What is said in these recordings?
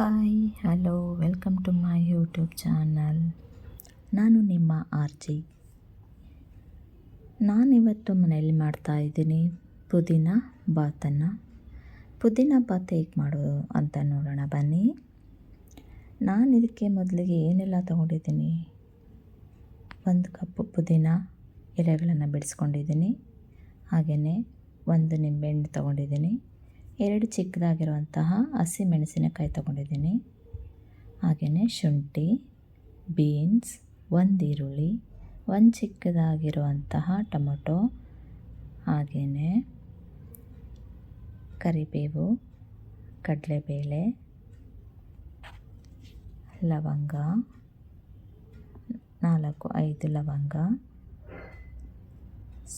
Hi, hello, welcome to my YouTube channel. ನಾನು ನಿಮ್ಮ ಆರ್ಜಿ ನಾನಿವತ್ತು ಮನೆಯಲ್ಲಿ ಮಾಡ್ತಾಯಿದ್ದೀನಿ ಪುದೀನ ಬಾತನ್ನು ಪುದೀನ ಬಾತ್ ಹೇಗೆ ಮಾಡೋದು ಅಂತ ನೋಡೋಣ, ಬನ್ನಿ. ನಾನು ಇದಕ್ಕೆ ಮೊದಲಿಗೆ ಏನೆಲ್ಲ ತೊಗೊಂಡಿದ್ದೀನಿ? ಒಂದು ಕಪ್ ಪುದೀನ ಎಲೆಗಳನ್ನು ಬಿಡಿಸ್ಕೊಂಡಿದ್ದೀನಿ. ಹಾಗೆಯೇ ಒಂದು ನಿಂಬೆಹಣ್ಣು ತೊಗೊಂಡಿದ್ದೀನಿ. ಎರಡು ಚಿಕ್ಕದಾಗಿರುವಂತಹ ಹಸಿ ಮೆಣಸಿನಕಾಯಿ ತೊಗೊಂಡಿದ್ದೀನಿ. ಹಾಗೆಯೇ ಶುಂಠಿ, ಬೀನ್ಸ್, ಒಂದು ಈರುಳ್ಳಿ, ಒಂದು ಚಿಕ್ಕದಾಗಿರುವಂತಹ ಟೊಮೊಟೊ, ಹಾಗೆಯೇ ಕರಿಬೇವು, ಕಡಲೆಬೇಳೆ, ಲವಂಗ, ನಾಲ್ಕು, ಐದು ಲವಂಗ,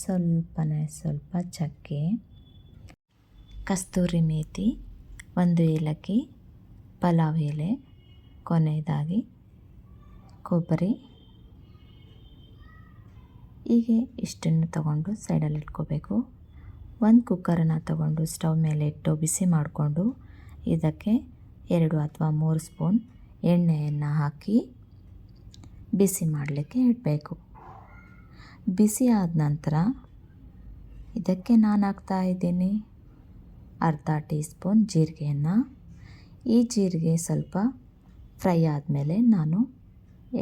ಸ್ವಲ್ಪನೇ ಸ್ವಲ್ಪ ಚಕ್ಕೆ. ಕಸ್ತೂರಿ ಮೇತಿ, ಒಂದು ಏಲಕ್ಕಿ, ಪಲಾವ್ ಎಲೆ, ಕೊನೆಯದಾಗಿ ಕೊಬ್ಬರಿ. ಹೀಗೆ ಇಷ್ಟನ್ನು ತಗೊಂಡು ಸೈಡಲ್ಲಿ ಇಟ್ಕೋಬೇಕು. ಒಂದು ಕುಕ್ಕರನ್ನು ತಗೊಂಡು ಸ್ಟವ್ ಮೇಲೆ ಇಟ್ಟು ಬಿಸಿ ಮಾಡಿಕೊಂಡು ಇದಕ್ಕೆ ಎರಡು ಅಥವಾ ಮೂರು ಸ್ಪೂನ್ ಎಣ್ಣೆಯನ್ನು ಹಾಕಿ ಬಿಸಿ ಮಾಡಲಿಕ್ಕೆ ಇಡಬೇಕು. ಬಿಸಿ ಆದ ನಂತರ ಇದಕ್ಕೆ ನಾನು ಹಾಕ್ತಾ ಇದ್ದೀನಿ. ಅರ್ಧ ಟೀ ಸ್ಪೂನ್ ಜೀರಿಗೆಯನ್ನು. ಈ ಜೀರಿಗೆ ಸ್ವಲ್ಪ ಫ್ರೈ ಆದಮೇಲೆ ನಾನು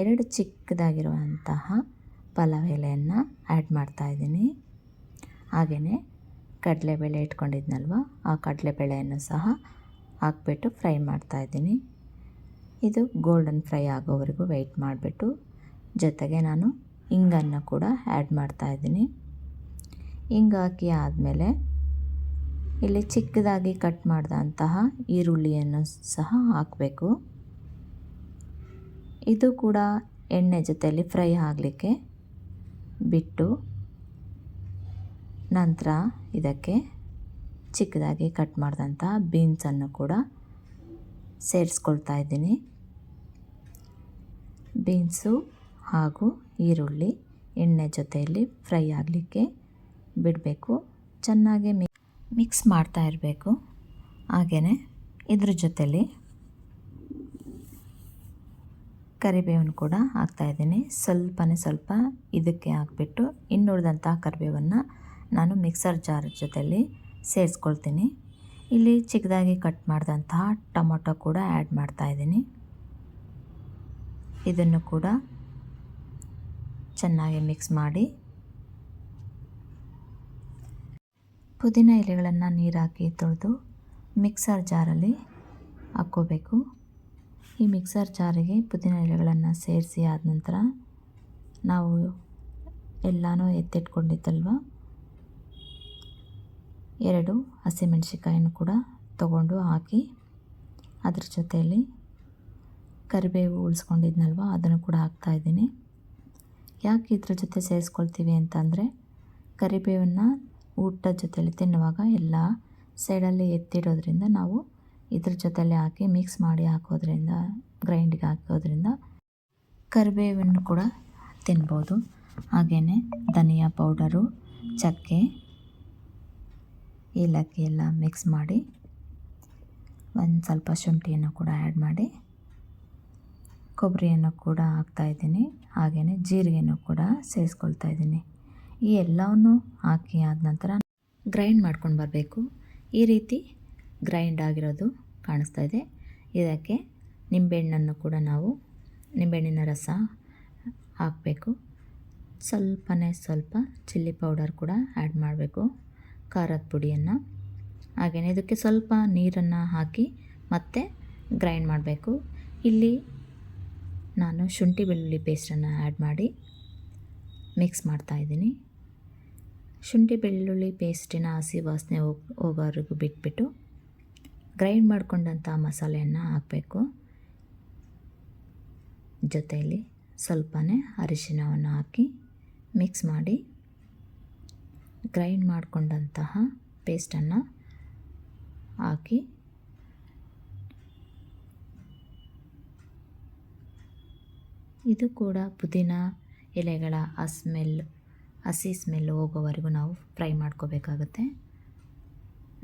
ಎರಡು ಚಿಕ್ಕದಾಗಿರುವಂತಹ ಪಲಾವ್ ಎಲೆಯನ್ನು ಆ್ಯಡ್ ಮಾಡ್ತಾಯಿದ್ದೀನಿ ಹಾಗೆಯೇ ಕಡಲೆಬೇಳೆ ಇಟ್ಕೊಂಡಿದ್ನಲ್ವ, ಆ ಕಡಲೆಬೇಳೆಯನ್ನು ಸಹ ಹಾಕ್ಬಿಟ್ಟು ಫ್ರೈ ಮಾಡ್ತಾಯಿದ್ದೀನಿ ಇದು ಗೋಲ್ಡನ್ ಫ್ರೈ ಆಗೋವರೆಗೂ ವೆಯ್ಟ್ ಮಾಡಿಬಿಟ್ಟು, ಜೊತೆಗೆ ನಾನು ಇಂಗನ್ನು ಕೂಡ ಆ್ಯಡ್ ಮಾಡ್ತಾಯಿದ್ದೀನಿ ಹಿಂಗಾಕಿ ಆದಮೇಲೆ ಇಲ್ಲಿ ಚಿಕ್ಕದಾಗಿ ಕಟ್ ಮಾಡಿದಂತಹ ಈರುಳ್ಳಿಯನ್ನು ಸಹ ಹಾಕಬೇಕು. ಇದು ಕೂಡ ಎಣ್ಣೆ ಜೊತೆಯಲ್ಲಿ ಫ್ರೈ ಆಗಲಿಕ್ಕೆ ಬಿಟ್ಟು ನಂತರ ಇದಕ್ಕೆ ಚಿಕ್ಕದಾಗಿ ಕಟ್ ಮಾಡಿದಂತಹ ಬೀನ್ಸನ್ನು ಕೂಡ ಸೇರಿಸ್ಕೊಳ್ತಾ ಇದ್ದೀನಿ. ಬೀನ್ಸು ಹಾಗೂ ಈರುಳ್ಳಿ ಎಣ್ಣೆ ಜೊತೆಯಲ್ಲಿ ಫ್ರೈ ಆಗಲಿಕ್ಕೆ ಬಿಡಬೇಕು. ಚೆನ್ನಾಗಿ ಮಿಕ್ಸ್ ಮಾಡ್ತಾ ಇರಬೇಕು. ಹಾಗೆಯೇ ಇದ್ರ ಜೊತೆಯಲ್ಲಿ ಕರಿಬೇವನ್ನು ಕೂಡ ಹಾಕ್ತಾಯಿದ್ದೀನಿ ಸ್ವಲ್ಪನೇ ಸ್ವಲ್ಪ ಇದಕ್ಕೆ ಹಾಕ್ಬಿಟ್ಟು ಇನ್ನುಳಿದಂಥ ಕರಿಬೇವನ್ನು ನಾನು ಮಿಕ್ಸರ್ ಜಾರ್ ಜೊತೆಯಲ್ಲಿ ಸೇರಿಸ್ಕೊಳ್ತೀನಿ. ಇಲ್ಲಿ ಚಿಕ್ಕದಾಗಿ ಕಟ್ ಮಾಡಿದಂತಹ ಟೊಮೊಟೊ ಕೂಡ ಆ್ಯಡ್ ಮಾಡ್ತಾಯಿದ್ದೀನಿ ಇದನ್ನು ಕೂಡ ಚೆನ್ನಾಗಿ ಮಿಕ್ಸ್ ಮಾಡಿ ಪುದೀನ ಎಲೆಗಳನ್ನು ನೀರಾಕಿ ತೊಳೆದು ಮಿಕ್ಸರ್ ಜಾರಲ್ಲಿ ಹಾಕ್ಕೋಬೇಕು. ಈ ಮಿಕ್ಸರ್ ಜಾರಿಗೆ ಪುದೀನ ಎಲೆಗಳನ್ನು ಸೇರಿಸಿ ಆದ ನಂತರ ನಾವು ಎಲ್ಲನೂ ಎತ್ತಿಟ್ಕೊಂಡಿದ್ದಲ್ವ? ಎರಡು ಹಸಿಮೆಣ್ಸಿಕಾಯನ್ನು ಕೂಡ ತಗೊಂಡು ಹಾಕಿ ಅದ್ರ ಜೊತೆಯಲ್ಲಿ ಕರಿಬೇವು ಉಳಿಸ್ಕೊಂಡಿದ್ನಲ್ವ? ಅದನ್ನು ಕೂಡ ಹಾಕ್ತಾಯಿದ್ದೀನಿ ಯಾಕೆ ಇದ್ರ ಜೊತೆ ಸೇರಿಸ್ಕೊಳ್ತೀವಿ ಅಂತಂದರೆ ಕರಿಬೇವನ್ನು ಊಟದ ಜೊತೆಲಿ ತಿನ್ನುವಾಗ ಎಲ್ಲ ಸೈಡಲ್ಲಿ ಎತ್ತಿಡೋದ್ರಿಂದ ನಾವು ಇದ್ರ ಜೊತೆಲಿ ಹಾಕಿ ಮಿಕ್ಸ್ ಮಾಡಿ ಹಾಕೋದ್ರಿಂದ ಗ್ರೈಂಡಿಗೆ ಹಾಕೋದ್ರಿಂದ ಕರಿಬೇವನ್ನು ಕೂಡ ತಿನ್ಬೋದು. ಹಾಗೆಯೇ ಧನಿಯಾ ಪೌಡರು, ಚಕ್ಕೆ, ಏಲಕ್ಕಿ ಎಲ್ಲ ಮಿಕ್ಸ್ ಮಾಡಿ ಒಂದು ಸ್ವಲ್ಪ ಶುಂಠಿಯನ್ನು ಕೂಡ ಆ್ಯಡ್ ಮಾಡಿ ಕೊಬ್ಬರಿಯನ್ನು ಕೂಡ ಹಾಕ್ತಾಯಿದ್ದೀನಿ ಹಾಗೆಯೇ ಜೀರಿಗೆಯನ್ನು ಕೂಡ ಸೇರಿಸ್ಕೊಳ್ತಾ ಇದ್ದೀನಿ. ಈ ಎಲ್ಲವನ್ನು ಹಾಕಿ ಆದ ನಂತರ ಗ್ರೈಂಡ್ ಮಾಡ್ಕೊಂಡು ಬರಬೇಕು. ಈ ರೀತಿ ಗ್ರೈಂಡ್ ಆಗಿರೋದು ಕಾಣಿಸ್ತಾ ಇದೆ. ಇದಕ್ಕೆ ನಿಂಬೆಹಣ್ಣನ್ನು ಕೂಡ ನಾವು ನಿಂಬೆಹಣ್ಣಿನ ರಸ ಹಾಕಬೇಕು. ಸ್ವಲ್ಪನೇ ಸ್ವಲ್ಪ ಚಿಲ್ಲಿ ಪೌಡರ್ ಕೂಡ ಆ್ಯಡ್ ಮಾಡಬೇಕು. ಖಾರದ ಪುಡಿಯನ್ನು. ಹಾಗೆಯೇ ಇದಕ್ಕೆ ಸ್ವಲ್ಪ ನೀರನ್ನು ಹಾಕಿ ಮತ್ತೆ ಗ್ರೈಂಡ್ ಮಾಡಬೇಕು. ಇಲ್ಲಿ ನಾನು ಶುಂಠಿ ಬೆಳ್ಳುಳ್ಳಿ ಪೇಸ್ಟನ್ನು ಆ್ಯಡ್ ಮಾಡಿ ಮಿಕ್ಸ್ ಮಾಡ್ತಾಯಿದ್ದೀನಿ ಶುಂಠಿ, ಬೆಳ್ಳುಳ್ಳಿ ಪೇಸ್ಟಿನ ಹಸಿ ವಾಸನೆ ಹೋಗಿ, ಹೋಗೋವರೆಗೂ ಬಿಟ್ಬಿಟ್ಟು ಗ್ರೈಂಡ್ ಮಾಡಿಕೊಂಡಂಥ ಮಸಾಲೆಯನ್ನು ಹಾಕಬೇಕು. ಜೊತೆಯಲ್ಲಿ ಸ್ವಲ್ಪನೇ ಅರಿಶಿಣವನ್ನು ಹಾಕಿ ಮಿಕ್ಸ್ ಮಾಡಿ ಗ್ರೈಂಡ್ ಮಾಡಿಕೊಂಡಂತಹ ಪೇಸ್ಟನ್ನು ಹಾಕಿ ಇದು ಕೂಡ ಪುದೀನ ಎಲೆಗಳ ಆ ಸ್ಮೆಲ್ ಹಸಿ ಸ್ಮೆಲ್ ಹೋಗೋವರೆಗೂ ನಾವು ಫ್ರೈ ಮಾಡ್ಕೋಬೇಕಾಗುತ್ತೆ.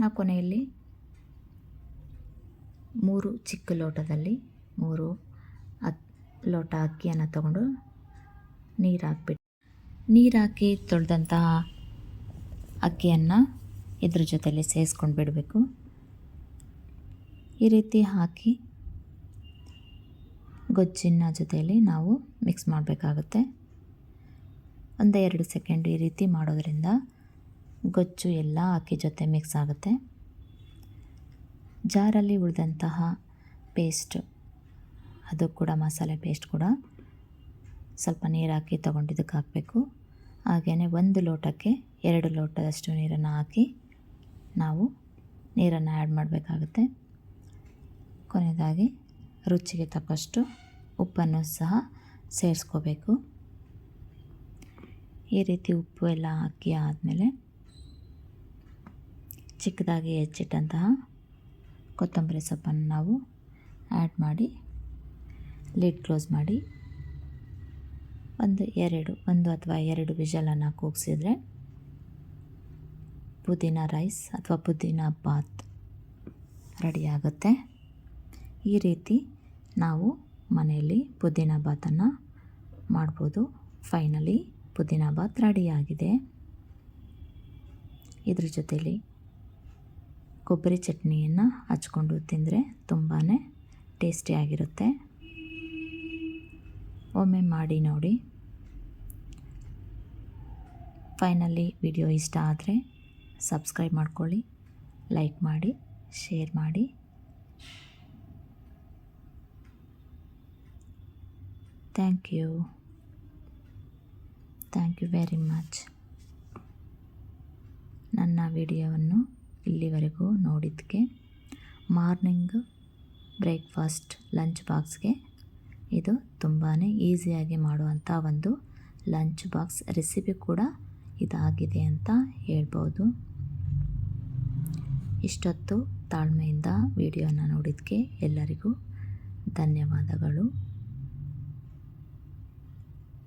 ನಾವು ಕೊನೆಯಲ್ಲಿ ಮೂರು ಚಿಕ್ಕ ಲೋಟದಲ್ಲಿ ಮೂರು ಅಕ್ ಲೋಟ ಅಕ್ಕಿಯನ್ನು ತಗೊಂಡು ನೀರು ಹಾಕ್ಬಿಟ್ಟು ನೀರು ಹಾಕಿ ತೊಳೆದಂತಹ ಅಕ್ಕಿಯನ್ನು ಇದ್ರ ಜೊತೆಯಲ್ಲಿ ಸೇರಿಸ್ಕೊಂಡು ಬಿಡಬೇಕು. ಈ ರೀತಿ ಹಾಕಿ ಗೊಜ್ಜಿನ ಜೊತೆಯಲ್ಲಿ ನಾವು ಮಿಕ್ಸ್ ಮಾಡಬೇಕಾಗುತ್ತೆ. ಒಂದು ಎರಡು ಸೆಕೆಂಡ್ ಈ ರೀತಿ ಮಾಡೋದ್ರಿಂದ ಗೊಜ್ಜು ಎಲ್ಲ ಅಕ್ಕಿ ಜೊತೆ ಮಿಕ್ಸ್ ಆಗುತ್ತೆ. ಜಾರಲ್ಲಿ ಉಳಿದಂತಹ ಪೇಸ್ಟ್ ಅದು ಕೂಡ ಮಸಾಲೆ ಪೇಸ್ಟ್ ಕೂಡ ಸ್ವಲ್ಪ ನೀರು ಹಾಕಿ ತೊಗೊಂಡಿದ್ದಕ್ಕೆ ಹಾಕಬೇಕು. ಹಾಗೆಯೇ ಒಂದು ಲೋಟಕ್ಕೆ ಎರಡು ಲೋಟದಷ್ಟು ನೀರನ್ನು ಹಾಕಿ ನಾವು ನೀರನ್ನು ಆ್ಯಡ್ ಮಾಡಬೇಕಾಗುತ್ತೆ. ಕೊನೆಯದಾಗಿ ರುಚಿಗೆ ತಕ್ಕಷ್ಟು ಉಪ್ಪನ್ನು ಸಹ ಸೇರಿಸ್ಕೋಬೇಕು. ಈ ರೀತಿ ಉಪ್ಪು ಎಲ್ಲ ಹಾಕಿ ಆದಮೇಲೆ ಚಿಕ್ಕದಾಗಿ ಹೆಚ್ಚಿಟ್ಟಂತಹ ಕೊತ್ತಂಬರಿ ಸೊಪ್ಪನ್ನು ನಾವು ಆ್ಯಡ್ ಮಾಡಿ ಲಿಡ್ ಕ್ಲೋಸ್ ಮಾಡಿ, ಒಂದು ಎರಡು, ಒಂದು ಅಥವಾ ಎರಡು ವಿಷಲನ್ನು ಕೂಗಿಸಿದ್ರೆ ಪುದೀನ ರೈಸ್ ಅಥವಾ ಪುದೀನ ಬಾತ್ ರೆಡಿಯಾಗುತ್ತೆ ಈ ರೀತಿ ನಾವು ಮನೆಯಲ್ಲಿ ಪುದೀನ ಬಾತನ್ನು ಮಾಡ್ಬೋದು. ಫೈನಲಿ ಪುದೀನ ಬಾತ್ ರೆಡಿಯಾಗಿದೆ ಇದ್ರ ಜೊತೆಲಿ ಕೊಬ್ಬರಿ ಚಟ್ನಿಯನ್ನು ಹಚ್ಕೊಂಡು ತಿಂದರೆ ತುಂಬಾ ಟೇಸ್ಟಿಯಾಗಿರುತ್ತೆ ಒಮ್ಮೆ ಮಾಡಿ ನೋಡಿ. ಫೈನಲಿ ವಿಡಿಯೋ ಇಷ್ಟ ಆದರೆ ಸಬ್ಸ್ಕ್ರೈಬ್ ಮಾಡ್ಕೊಳ್ಳಿ, ಲೈಕ್ ಮಾಡಿ, ಶೇರ್ ಮಾಡಿ. Thank you. Thank you very much ನನ್ನ ವಿಡಿಯೋವನ್ನು ಇಲ್ಲಿವರೆಗೂ ನೋಡಿದ್ದಕ್ಕೆ ಮಾರ್ನಿಂಗ್ ಬ್ರೇಕ್ಫಾಸ್ಟ್, ಲಂಚ್ ಬಾಕ್ಸ್ಗೆ ಇದು ತುಂಬಾ ಈಸಿಯಾಗಿ ಮಾಡುವಂಥ ಒಂದು ಲಂಚ್ ಬಾಕ್ಸ್ ರೆಸಿಪಿ ಕೂಡ ಇದಾಗಿದೆ ಅಂತ ಹೇಳ್ಬೋದು. ಇಷ್ಟೊತ್ತು ತಾಳ್ಮೆಯಿಂದ ವಿಡಿಯೋನ ನೋಡಿದ್ದಕ್ಕೆ ಎಲ್ಲರಿಗೂ ಧನ್ಯವಾದಗಳು.